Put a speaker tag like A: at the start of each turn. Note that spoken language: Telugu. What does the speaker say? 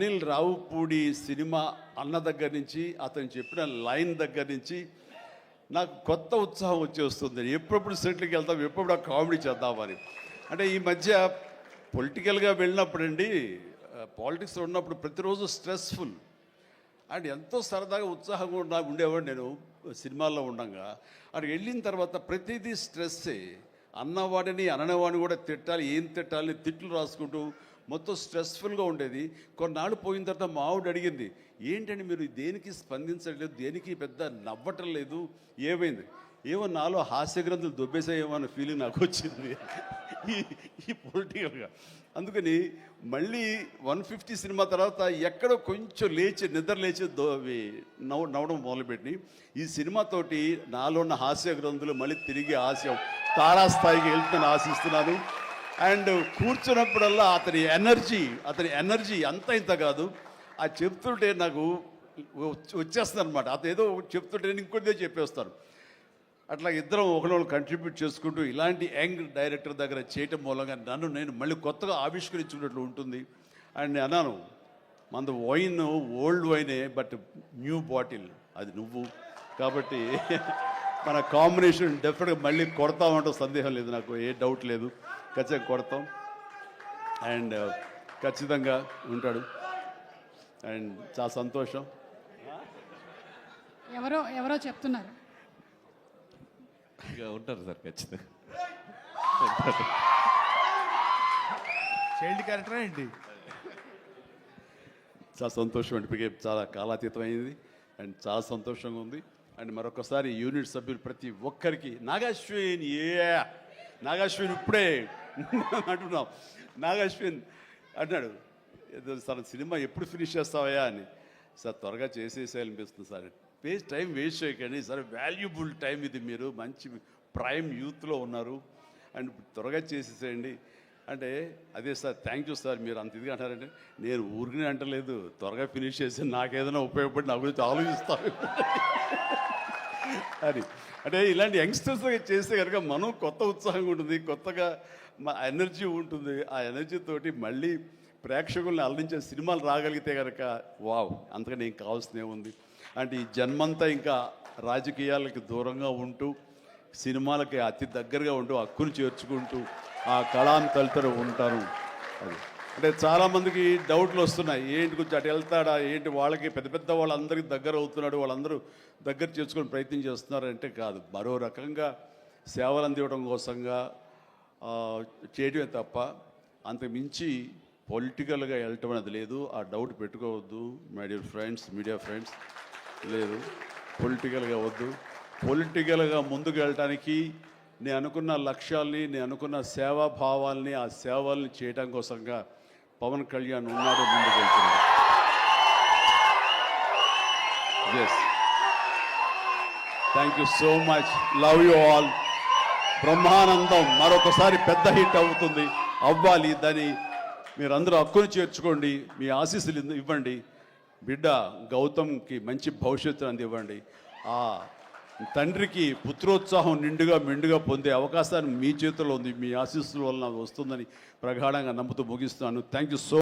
A: అనిల్ రావుపూడి సినిమా అన్న దగ్గర నుంచి అతను చెప్పిన లైన్ దగ్గర నుంచి నాకు కొత్త ఉత్సాహం వచ్చేస్తుంది. ఎప్పుడప్పుడు సెటిల్కి వెళ్తాం ఎప్పుడు ఆ కామెడీ చేద్దామని. అంటే ఈ మధ్య పొలిటికల్గా వెళ్ళినప్పుడండి పాలిటిక్స్ ఉన్నప్పుడు ప్రతిరోజు స్ట్రెస్ఫుల్. అండ్ ఎంతో సరదాగా ఉత్సాహంగా నాకు ఉండేవాడు నేను సినిమాల్లో ఉండగా. అక్కడ వెళ్ళిన తర్వాత ప్రతిదీ స్ట్రెస్సే. అన్నవాడిని అననవాడిని కూడా తిట్టాలి ఏం తిట్టాలి తిట్లు రాసుకుంటూ మొత్తం స్ట్రెస్ఫుల్గా ఉండేది. కొన్నాళ్ళు పోయిన తర్వాత మా ఆవిడ అడిగింది ఏంటండి మీరు దేనికి స్పందించట్లేదు? దేనికి పెద్ద నవ్వటం లేదు? ఏమైంది? ఏమో నాలో హాస్యగ్రంథులు దొబ్బేసాయేమో అన్న ఫీలింగ్ నాకు వచ్చింది ఈ ఈ పొలిటికల్గా అందుకని మళ్ళీ వన్ ఫిఫ్టీ సినిమా తర్వాత ఎక్కడో కొంచెం లేచి నిద్ర లేచి దో అవి నవ్వు నవ్వడం మొదలుపెట్టి ఈ సినిమాతోటి నాలో ఉన్న హాస్య గ్రంథులు మళ్ళీ తిరిగి హాస్యం తారాస్థాయికి వెళ్తుందని ఆశిస్తున్నాను. అండ్ కూర్చున్నప్పుడల్లా అతని ఎనర్జీ అతని ఎనర్జీ అంత ఇంత కాదు. ఆ చెప్తుంటే నాకు వచ్చేస్తుంది అనమాట అతను ఏదో చెప్తుంటే నేను ఇంకొద్దే చెప్పేస్తాను. అట్లా ఇద్దరం ఒకరినొకరు కంట్రిబ్యూట్ చేసుకుంటూ ఇలాంటి యంగ్ డైరెక్టర్ దగ్గర చేయటం మూలంగా నన్ను నేను మళ్ళీ కొత్తగా ఆవిష్కరించుకున్నట్లు ఉంటుంది. అండ్ నేను అన్నాను మనది వైన్ ఓల్డ్ వైనే బట్ న్యూ బాటిల్ అది నువ్వు. కాబట్టి మన కాంబినేషన్ డెఫినెట్గా మళ్ళీ కొడతామంటే సందేహం లేదు నాకు ఏ డౌట్ లేదు. ఖచ్చితంగా కొడతాం. అండ్ ఖచ్చితంగా ఉంటాడు. అండ్ చాలా సంతోషం.
B: ఎవరో ఎవరో చెప్తున్నారు.
C: ఇక ఉంటారు సార్ ఖచ్చితంగా.
D: చైల్డ్ క్యారెక్టర్ ఏంటి?
A: చాలా సంతోషం అనిపించే చాలా కాలాతీతం అయింది అండ్ చాలా సంతోషంగా ఉంది. అండ్ మరొకసారి యూనిట్ సభ్యులు ప్రతి ఒక్కరికి నాగాశ్విన్ ఏ? నాగాశ్విన్ ఇప్పుడే. అంటున్నాం. నాగాశ్విన్ అన్నాడు ఏదో సార్ సినిమా ఎప్పుడు ఫినిష్ చేస్తావయ్యా? అని. సార్ త్వరగా చేసేసేయాలనిపిస్తుంది సార్. వేస్ట్ టైం వేస్ట్ చేయకండి. సార్ వాల్యుబుల్ టైం ఇది మీరు. మంచి ప్రైమ్ యూత్లో ఉన్నారు. అండ్ త్వరగా చేసేసేయండి. అంటే అదే సార్ థ్యాంక్ యూ సార్ మీరు అంత ఇదిగా అంటారంటే నేను ఊరికనే అంటలేదు. త్వరగా ఫినిష్ చేసి నాకేదైనా ఉపయోగపడి నా గురించి ఆలోచిస్తాను. అని అంటే ఇలాంటి యంగ్స్టర్స్ చేస్తే కనుక మనం కొత్త ఉత్సాహం ఉంటుంది కొత్తగా మా ఎనర్జీ ఉంటుంది. ఆ ఎనర్జీ తోటి మళ్ళీ ప్రేక్షకుల్ని అలరించే సినిమాలు రాగలిగితే కనుక వావ్ అంతకని ఏం కావాల్సినే ఉంది. అంటే ఈ జన్మంతా ఇంకా రాజకీయాలకి దూరంగా ఉంటూ సినిమాలకి అతి దగ్గరగా ఉంటూ హక్కును చేర్చుకుంటూ ఆ కళాన్ని తలుతూ ఉంటారు. అది. అంటే చాలామందికి డౌట్లు వస్తున్నాయి. ఏంటి కొంచెం అటు వెళ్తాడా? ఏంటి వాళ్ళకి పెద్ద పెద్ద వాళ్ళందరికీ దగ్గర అవుతున్నాడు వాళ్ళందరూ దగ్గర చేసుకొని ప్రయత్నం చేస్తున్నారంటే కాదు. మరో రకంగా సేవలు అందివ్వడం కోసంగా చేయడమే తప్ప అంతకు మించి పొలిటికల్గా వెళ్ళటం అనేది లేదు. ఆ డౌట్ పెట్టుకోవద్దు. My dear friends media friends లేదు. పొలిటికల్గా వద్దు. పొలిటికల్గా ముందుకు వెళ్ళటానికి నేను అనుకున్న లక్ష్యాల్ని నేను అనుకున్న సేవా భావాల్ని ఆ సేవల్ని చేయడం కోసంగా పవన్ కళ్యాణ్ ఉన్నారో ముందుకు వెళ్తున్నాడు. Yes thank you so much love you all Brahmanandam మరొకసారి పెద్ద హిట్ అవుతుంది. అవ్వాలి దాని మీరందరూ హక్కును చేర్చుకోండి. మీ ఆశీస్సులు ఇవ్వండి. బిడ్డ గౌతమ్కి మంచి భవిష్యత్తు అందివ్వండి. ఆ తండ్రికి పుత్రోత్సాహం నిండుగా మెండుగా పొందే అవకాశాన్ని మీ చేతిలో ఉంది మీ ఆశీస్సుల వలన వస్తుందని ప్రగాఢంగా నమ్ముతూ ముగిస్తున్నాను. Thank you so